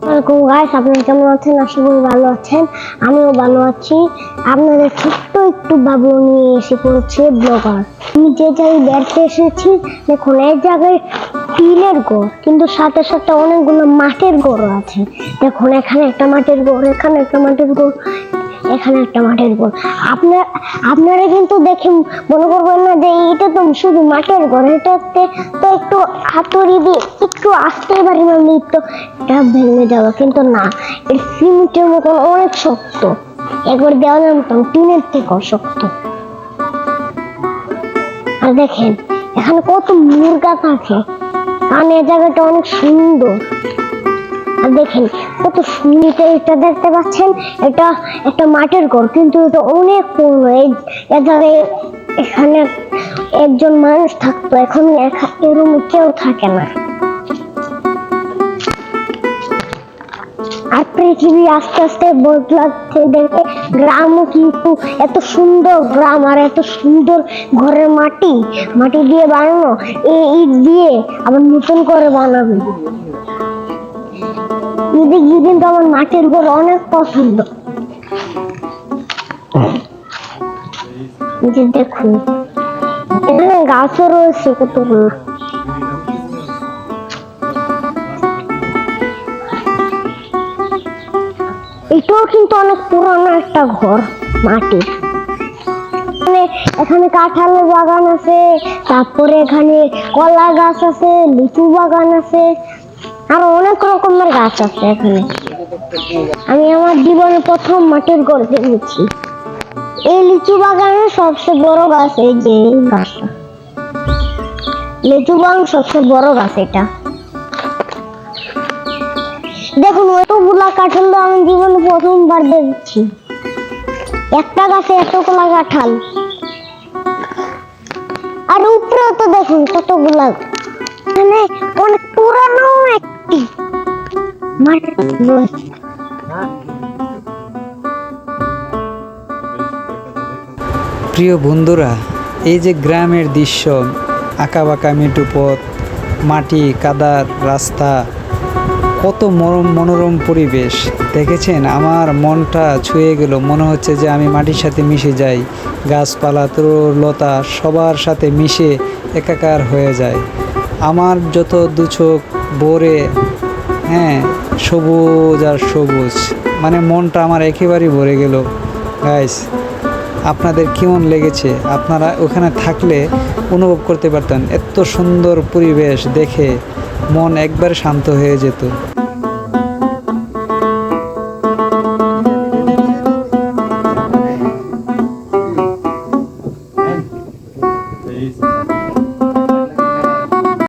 Welcome guys আপনারা কেমন আছেন? আশা করি ভালো আছেন। আমিও ভালো আছি। আপনাদের ছোট্ট একটু বাবু নিয়ে এসে পড়ছে ব্লগার আমি যে জায়গায় বেড়াতে এসেছি, দেখুন, এই জায়গায় টিনের গড়, কিন্তু সাথে সাথে অনেকগুলো মাটির গড়ও আছে। দেখুন, এখানে একটা মাঠের গড়, এখানে একটা মাটির ঘর এখানে একটা মাটির ঘর। আপনার আপনারা কিন্তু দেখে মনে করবেন না যে এটা তো শুধু মাটির ঘর এটাতে তো একটু হাতুড়ি দিয়ে একটু আসতে পারি মানে তো এটা ভেঙে যাবে কিন্তু না, এর সিমেন্টের মতন অনেক শক্ত। একবার দেওয়ালের মতন টিনের থেকেও শক্ত। আর দেখেন, এখানে কত মুরগা থাকে এই জায়গাটা অনেক সুন্দর। আর দেখেন কত সুন্দর এটা দেখতে পাচ্ছেন? এটা একটা মাটির ঘর, কিন্তু এটা অনেক পুরনো। এই এখানে একজন মানুষ থাকতো, এখন এখা- এ কেউ থাকে না। আর পৃথিবী আস্তে আস্তে বদলাচ্ছে, দেখে গ্রামও কিন্তু এত সুন্দর গ্রাম আর এত সুন্দর ঘরের মাটি। মাটি দিয়ে বানানো, এই ইট দিয়ে আবার নতুন করে বানাবে। গিয়ে কিন্তু আমার মাটির ঘর অনেক পছন্দ। যে দেখুন, এখানে গাছও রয়েছে কতগুলো। এটাও কিন্তু অনেক পুরানো একটা ঘর মাটির এখানে কাঁঠালের বাগান আছে, তারপরে এখানে কলা গাছ আছে লিচু বাগান আছে। আরও অনেক রকমের গাছ আছে এখানে। আমি আমার জীবনে প্রথম মাটির ঘর দেখেছি। এই লিচু বাগানের সবচেয়ে বড় গাছ এই যে গাছটা। লিচু বাগান সবচেয়ে বড় গাছ এটা। দেখুন, এতগুলা কাঁঠাল তো আমি জীবনে প্রথমবার দেখছি। একটা গাছে এতগুলা কাঁঠাল। আর উপরেও তো দেখুন কতগুলা। মানে অনেক প্রিয় বন্ধুরা, এই যে গ্রামের দৃশ্য, আঁকাবাঁকা মেটু পথ, মাটি, কাদার রাস্তা, কত মরম, মনোরম পরিবেশ। দেখেছেন? আমার মনটা ছুঁয়ে গেল, মনে হচ্ছে যে আমি মাটির সাথে মিশে যাই। গাছপালা লতা সবার সাথে মিশে একাকার হয়ে যায়। আমার যত দু চোখ ভরে হ্যাঁ সবুজ আর সবুজ মানে মনটা আমার একেবারেই ভরে গেল। গাইস আপনাদের কেমন লেগেছে? আপনারা ওখানে থাকলে অনুভব করতে পারতেন, এত সুন্দর পরিবেশ দেখে মন একবার শান্ত হয়ে যেত।